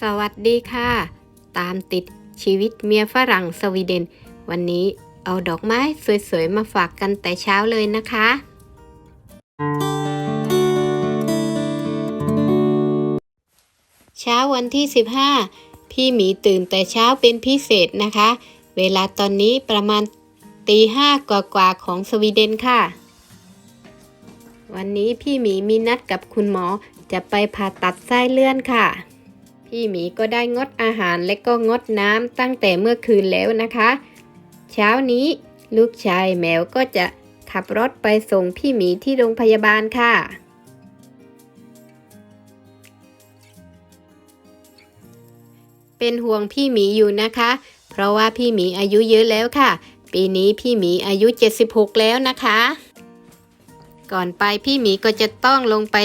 สวัสดีค่ะ ตามติดชีวิตเมียฝรั่งสวีเดน วันนี้เอาดอกไม้สวยๆ มาฝากกันแต่เช้าเลยนะคะ เช้าวันที่ 15 พี่หมีตื่นแต่เช้าเป็นพิเศษนะคะ เวลาตอนนี้ประมาณตีห้ากว่าๆของสวีเดนค่ะ วันนี้พี่หมีมีนัดกับคุณหมอจะไปผ่าตัดไส้เลื่อนค่ะ พี่หมีก็ได้งดอาหารและก็งดน้ำตั้งแต่เมื่อคืนแล้วนะคะ เช้านี้ลูกชายแมวก็จะขับรถไปส่งพี่หมีที่โรงพยาบาลค่ะ เป็นห่วงพี่หมีอยู่นะคะ เพราะว่าพี่หมีอายุเยอะแล้วค่ะ ปีนี้พี่หมีอายุ 76 แล้วนะคะ ก่อนไปพี่หมีก็จะต้องลงไป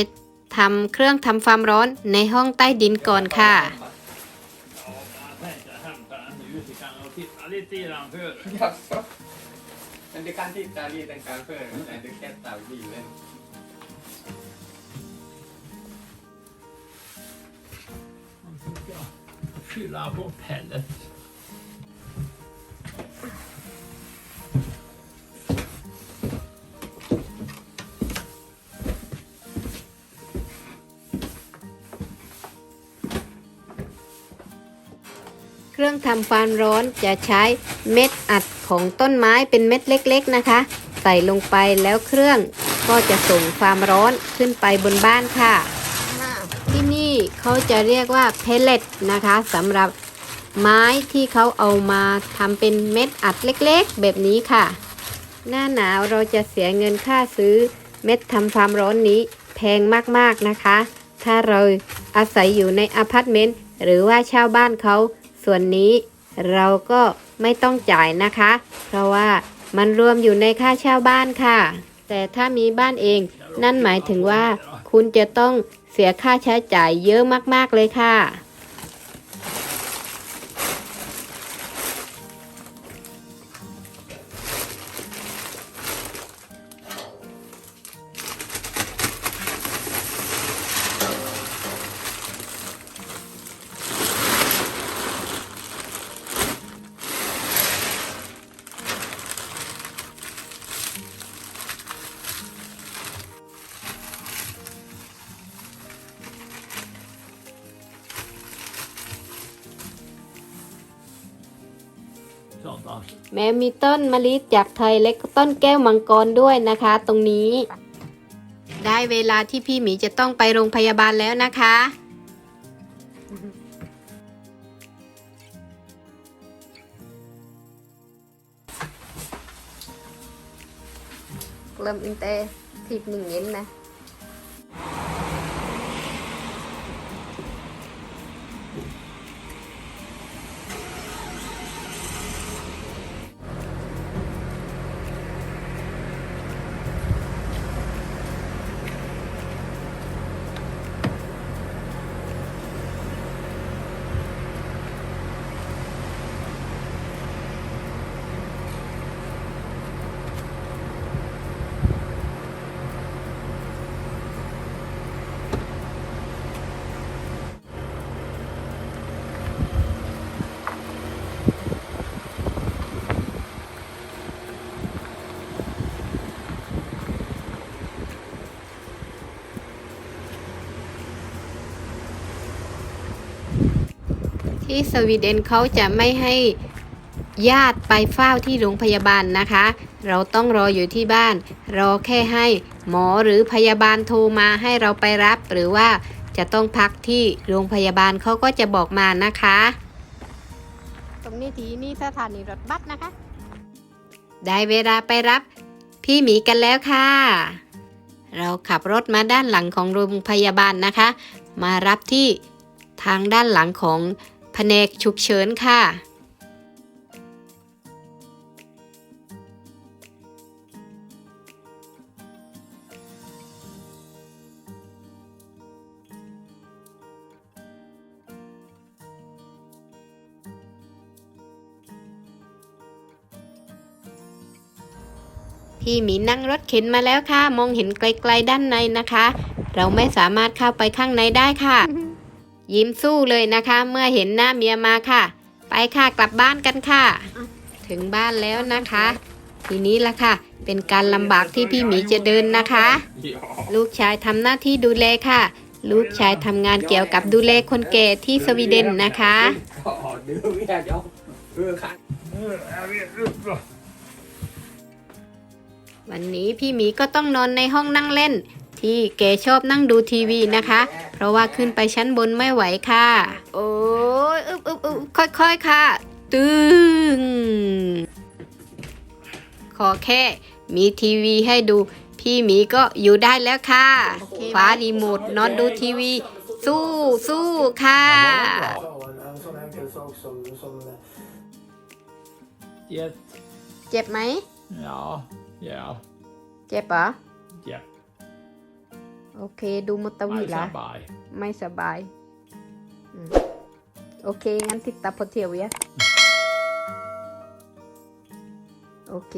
ทำเครื่องทำความร้อนในห้องใต้ดินก่อนค่ะ Jag tänkte hämta den nu så kan jag titta lite grann för. Jaså? Men du kan titta lite kanske när du tvättar bilen. Man ska fylla på pellet.. เครื่องทำความร้อนจะใช้เม็ดอัดของต้นไม้เป็นเม็ดเล็กๆนะคะ ใส่ลงไปแล้วเครื่องก็จะส่งความร้อนขึ้นไปบนบ้านค่ะ ที่นี่เขาจะเรียกว่าเพลเลตนะคะสำหรับไม้ที่เขาเอามาทำเป็นเม็ดอัดเล็กๆ แบบนี้ค่ะ หน้าหนาวเราจะเสียเงินค่าซื้อเม็ดทำความร้อนนี้แพงมากๆนะคะ ถ้าเราอาศัยอยู่ในอพาร์ตเมนต์หรือว่าเช่าบ้านเขา ส่วนนี้เราก็ไม่ต้องจ่ายนะคะ เพราะว่ามันรวมอยู่ในค่าเช่าบ้านค่ะ แต่ถ้ามีบ้านเอง นั่นหมายถึงว่า คุณจะต้องเสียค่าใช้จ่ายเยอะมากๆเลยค่ะ แม้มีต้นมะลิจากไทยและก็ต้นแก้วมังกรด้วยนะคะ ตรงนี้ ได้เวลาที่พี่หมีจะต้องไปโรงพยาบาลแล้วนะคะ เริ่มอินเตทิปหนึ่งเย็นนะ ที่สวีเดนเขาจะไม่ให้ญาติไปเฝ้าที่โรงพยาบาลนะคะ เราต้องรออยู่ที่บ้าน รอแค่ให้หมอหรือพยาบาลโทรมาให้เราไปรับ หรือว่าจะต้องพักที่โรงพยาบาลเขาก็จะบอกมานะคะ ตรงนี้ทีนี่สถานีรถบัสนะคะ ได้เวลาไปรับพี่หมีกันแล้วค่ะ เราขับรถมาด้านหลังของโรงพยาบาลนะคะ มารับที่ทางด้านหลังของ แผนกฉุกเฉินค่ะ พี่หมีนั่งรถเข็นมาแล้วค่ะ มองเห็นไกลๆด้านในนะคะ เราไม่สามารถเข้าไปข้างในได้ค่ะ ยิ้มสู้เลยนะคะ เมื่อเห็นหน้าเมียมาค่ะ ไปค่ะกลับบ้านกันค่ะ ถึงบ้านแล้วนะคะ ทีนี้ละค่ะ เป็นการลำบากที่พี่หมีจะเดินนะคะ ลูกชายทำหน้าที่ดูแลค่ะ ลูกชายทำงานเกี่ยวกับดูแลคนแก่ที่สวีเดนนะคะวันนี้พี่หมีก็ต้องนอนในห้องนั่งเล่น ที่แกชอบนั่งดูทีวีนะคะ เพราะว่าขึ้นไปชั้นบนไม่ไหวค่ะ โอ้ยอึบอึบอึบค่อยๆค่ะ ตึงขอแค่มีทีวีให้ดู พี่หมีก็อยู่ได้แล้วค่ะคว้ารีโมทนอนดูทีวี สู้สู้ค่ะ Ja, en, en sån enkel sak som, som Jet. เจ็บไหม Ja, ja, เจ็บเหรอ ja. โอเคดูมุตตวี Nej, ละ så baj. ไม่สบายอืมโอเค งั้นติดตาพอเทียเวียโอเค